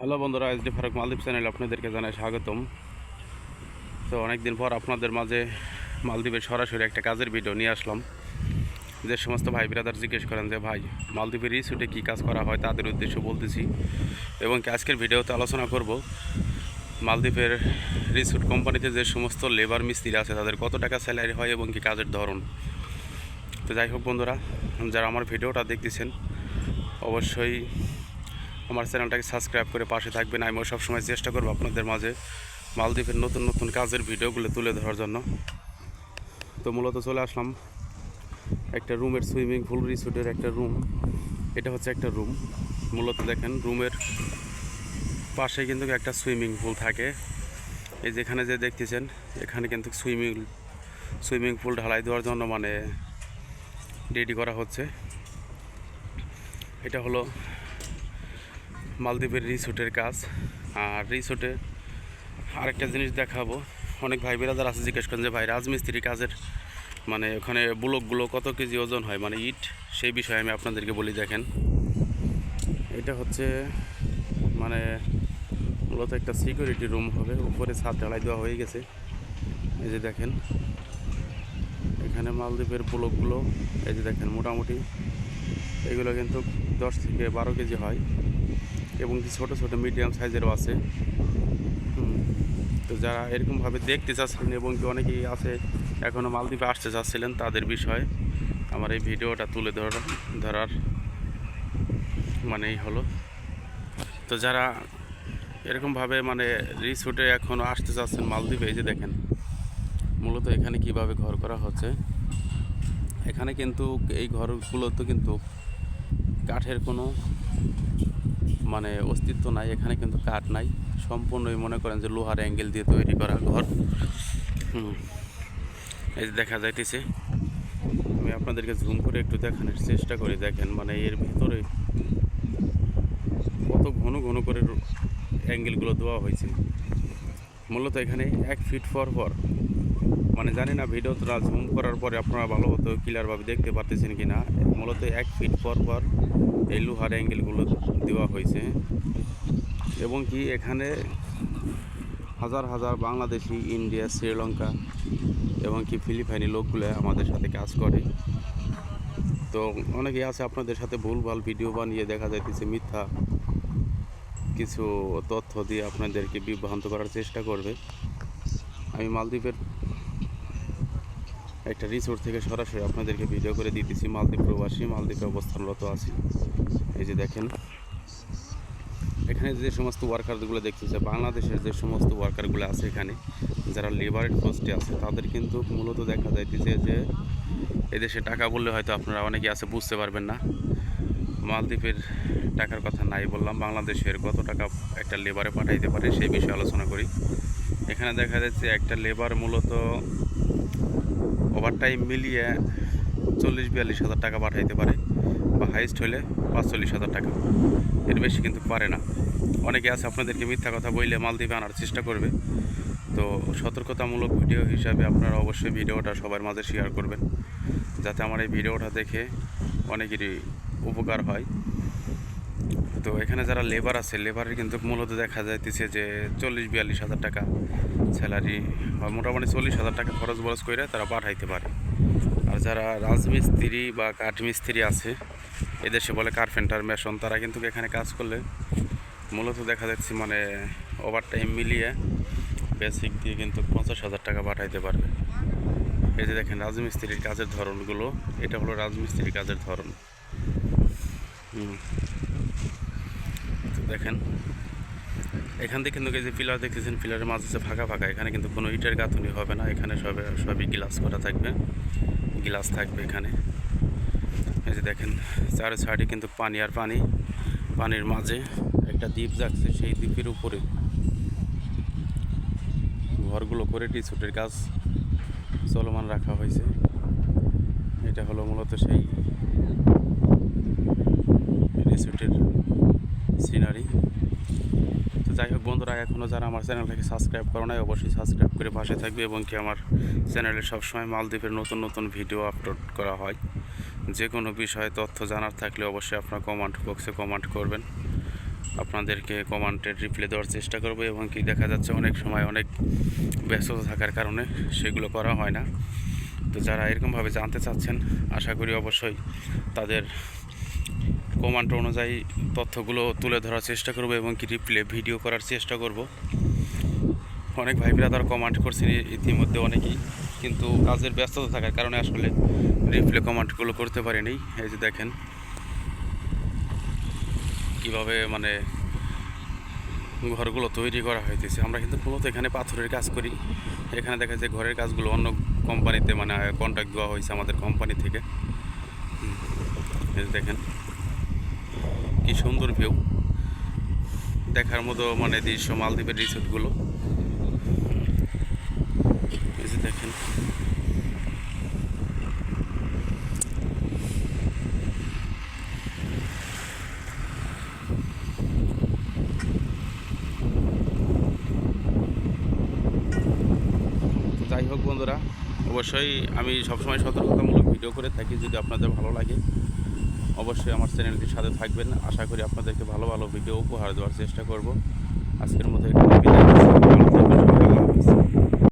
Hello বন্ধুরা, S D Faruk Maldives channel আপনাদেরকে জানাই স্বাগতম। তো অনেকদিন পর আপনাদের মাঝে মালদ্বীপের সরাসরি একটা কাজের ভিডিও নিয়ে আসলাম। যে সমস্ত ভাই ব্রাদার জিজ্ঞেস করেন যে, ভাই, মালদ্বীপের রিসুটে কী কাজ করা হয়? তাদের উদ্দেশ্য বলতেছি। এবং আজকের ভিডিওতে আলোচনা করব, মালদ্বীপের রিসুট কোম্পানিতে যে সমস্ত লেবার মিস্ত্রি আছে, তাদের কত টাকা স্যালারি হয় এবং কি কাজের ধরন। তো যাই হোক বন্ধুরা, যারা আমার ভিডিওটা দেখতেছেন, অবশ্যই আমার চ্যানেলটাকে সাবস্ক্রাইব করে পাশে থাকবেন। আমিও সবসময় চেষ্টা করব আপনাদের মাঝে মালদ্বীপের নতুন নতুন কাজের ভিডিওগুলো তুলে ধরার জন্য। তো মূলত চলে আসলাম একটা রুমের সুইমিং পুল রিসোর্টের একটা রুম। এটা হচ্ছে একটা রুম। মূলত দেখেন রুমের পাশে কিন্তু একটা সুইমিং পুল থাকে। এই যেখানে যে দেখতেছেন, এখানে কিন্তু সুইমিং সুইমিং পুল ঢালাই দেওয়ার জন্য মানে রেডি করা হচ্ছে। এটা হলো মালদ্বীপের রিসোর্টের কাজ। আর রিসোর্টে আরেকটা জিনিস দেখাবো। অনেক ভাই বেরাদার আছে, জিজ্ঞেস করেন যে, ভাই, রাজমিস্ত্রি কাজের মানে ওখানে ব্লকগুলো কত কেজি ওজন হয়? মানে ইট, সেই বিষয়ে আমি আপনাদেরকে বলি, দেখেন। এটা হচ্ছে মানে মূলত একটা সিকিউরিটি রুম হবে। উপরে ছাদ ঢালাই দেওয়া হয়ে গেছে। এই যে দেখেন, এখানে মালদ্বীপের ব্লকগুলো, এই যে দেখেন মোটামুটি, এগুলো কিন্তু দশ থেকে বারো কেজি হয়। এবং কি ছোটো ছোটো মিডিয়াম সাইজেরও আছে। তো যারা এরকমভাবে দেখতে চাচ্ছিলেন এবং কি অনেকেই আছে এখনও মালদ্বীপে আসতে চাচ্ছিলেন তাদের বিষয়ে আমার এই ভিডিওটা তুলে ধরার ধরার মানেই হলো। তো যারা এরকমভাবে মানে রিসোর্টে এখনও আসতে চাচ্ছেন মালদ্বীপে, এই যে দেখেন, মূলত এখানে কীভাবে ঘর করা হচ্ছে। এখানে কিন্তু এই ঘরগুলোতে কিন্তু কাঠের কোনো মানে অস্তিত্ব নাই, এখানে কিন্তু কাঠ নাই। সম্পূর্ণই মনে করেন যে লোহার অ্যাঙ্গেল দিয়ে তৈরি করা ঘর। এই যে দেখা যাইতেছে, আমি আপনাদেরকে জুম করে একটু দেখানোর চেষ্টা করি। দেখেন মানে এর ভিতরে কত ঘন ঘন করে অ্যাঙ্গেলগুলো দেওয়া হয়েছে। মূলত এখানে এক ফিট পর পর মানে জানি না ভিডিওটা জুম করার পরে আপনারা ভালো হতো ক্লিয়ারভাবে দেখতে পারতেছেন কি না মূলত এক ফিট পর পর এই লোহার অ্যাঙ্গেলগুলো দেওয়া হয়েছে। এবং কি এখানে হাজার হাজার বাংলাদেশি, ইন্ডিয়া, শ্রীলঙ্কা এবং কি ফিলিপাইনি লোকগুলো আমাদের সাথে কাজ করে। তো অনেকেই আছে আপনাদের সাথে ভুলভাল ভিডিও বানিয়ে দেখা যাইতেছে মিথ্যা কিছু তথ্য দিয়ে আপনাদেরকে বিভ্রান্ত করার চেষ্টা করবে। আমি মালদ্বীপের একটা রিসোর্ট থেকে সরাসরি আপনাদেরকে ভিডিও করে দিতেছি। মালদ্বীপ প্রবাসী, মালদ্বীপে অবস্থানরত আছি। এই যে দেখেন, এখানে যে সমস্ত ওয়ার্কারগুলো দেখতেছে, বাংলাদেশের যে সমস্ত ওয়ার্কারগুলো আছে এখানে, যারা লেবারের পোস্টে আছে, তাদের কিন্তু মূলত দেখা যাইতেছে যে, এদেশে টাকা বললে হয়তো আপনারা অনেকে আছে, বুঝতে পারবেন না। মালদ্বীপের টাকার কথা নাই বললাম, বাংলাদেশের কত টাকা একটা লেবারে পাঠাইতে পারে সেই বিষয়ে আলোচনা করি। এখানে দেখা যাচ্ছে একটা লেবার মূলত ওভারটাইম মিলিয়ে চল্লিশ বিয়াল্লিশ হাজার টাকা পাঠাইতে পারে বা হাইস্ট হলে পাঁচচল্লিশ হাজার টাকা। এর বেশি কিন্তু পারে না। অনেকে আছে আপনাদেরকে মিথ্যা কথা বইলে মালদ্বীপে আনার চেষ্টা করবে। তো সতর্কতামূলক ভিডিও হিসাবে আপনারা অবশ্যই ভিডিওটা সবার মাঝে শেয়ার করবেন। যাতে আমার এই ভিডিওটা দেখে অনেকেরই উপকার হয়। তো এখানে যারা লেবার আছে লেবারের কিন্তু মূলত দেখা যাইতেছে যে চল্লিশ, বিয়াল্লিশ হাজার টাকা স্যালারি বা মোটামুটি চল্লিশ হাজার টাকা খরচ বরচ করে তারা পাঠাইতে পারে। আর যারা রাজমিস্ত্রি বা কাঠমিস্ত্রি আছে এদেশে বলে কার্পেন্টার মেশন তারা কিন্তু এখানে কাজ করলে মূলত দেখা যাচ্ছে মানে ওভার টাইম মিলিয়ে বেসিক দিয়ে কিন্তু পঞ্চাশ হাজার টাকা পাঠাইতে পারবে। এই যে দেখেন রাজমিস্ত্রির কাজের ধরনগুলো, এটা হলো রাজমিস্ত্রির কাজের ধরন। হুম। দেখেন। এখান থেকে কিন্তু যে পিলার দেখতেছেন, পিলারের মাঝে যে ফাঁকা ফাঁকা। এখানে কিন্তু কোনো ইটের গাঁথুনি হবে না, এখানে সবে সবই গ্লাস করা থাকবে। গ্লাস থাকবে এখানে। এই যে দেখেন চার সাইডে কিন্তু পানি আর পানি। পানির মাঝে একটা দ্বীপ যাচ্ছে, সেই দ্বীপের উপরে। ঘরগুলো করে টিসুটের কাজ চলমান রাখা হয়েছে। এটা হলো মূলত সেই রিসোর্টের সিনারি। তো যাই হোক বন্ধুরা এখনও যারা আমার চ্যানেলটাকে সাবস্ক্রাইব করো নাই, অবশ্যই সাবস্ক্রাইব করে পাশে থাকবে এবং কি আমার চ্যানেলে সবসময় মালদ্বীপের নতুন নতুন ভিডিও আপলোড করা হয়। যে কোনো বিষয়ে তথ্য জানার থাকলে অবশ্যই আপনার কমেন্ট বক্সে কমেন্ট করবেন। আপনাদেরকে কমান্ডের রিপ্লে দেওয়ার চেষ্টা করব এবং কি দেখা যাচ্ছে অনেক সময় অনেক ব্যস্ততা থাকার কারণে সেগুলো করা হয় না। তো যারা এরকমভাবে জানতে চাচ্ছেন, আশা করি অবশ্যই তাদের কমান্ড অনুযায়ী তথ্যগুলো তুলে ধরার চেষ্টা করব এবং কি রিপ্লে ভিডিও করার চেষ্টা করব। অনেক ভাই ব্রাদার কমান্ড করছেন ইতিমধ্যে অনেকেই, কিন্তু কাজের ব্যস্ততা থাকার কারণে আসলে রিপ্লে কমান্ডগুলো করতে পারিনি। এই যে দেখেন, কীভাবে মানে ঘরগুলো তৈরি করা হইতেছে। আমরা কিন্তু মূলত এখানে পাথরের কাজ করি। এখানে দেখা যায় ঘরের কাজগুলো অন্য কোম্পানিতে মানে কন্ট্যাক্ট দেওয়া হয়েছে আমাদের কোম্পানি থেকে। দেখেন। কি সুন্দর ভিউ দেখার মতো মানে দৃশ্য, মালদ্বীপের রিসোর্টগুলো। দেখেন। যাই হোক বন্ধুরা, অবশ্যই আমি সবসময় সতর্কতামূলক ভিডিও করে থাকি যদি আপনাদের ভালো লাগে। অবশ্যই আমার চ্যানেলটির সাথে থাকবেন। আশা করি আপনাদেরকে ভালো ভালো ভিডিও উপহার দেওয়ার চেষ্টা করব। আজকের মতো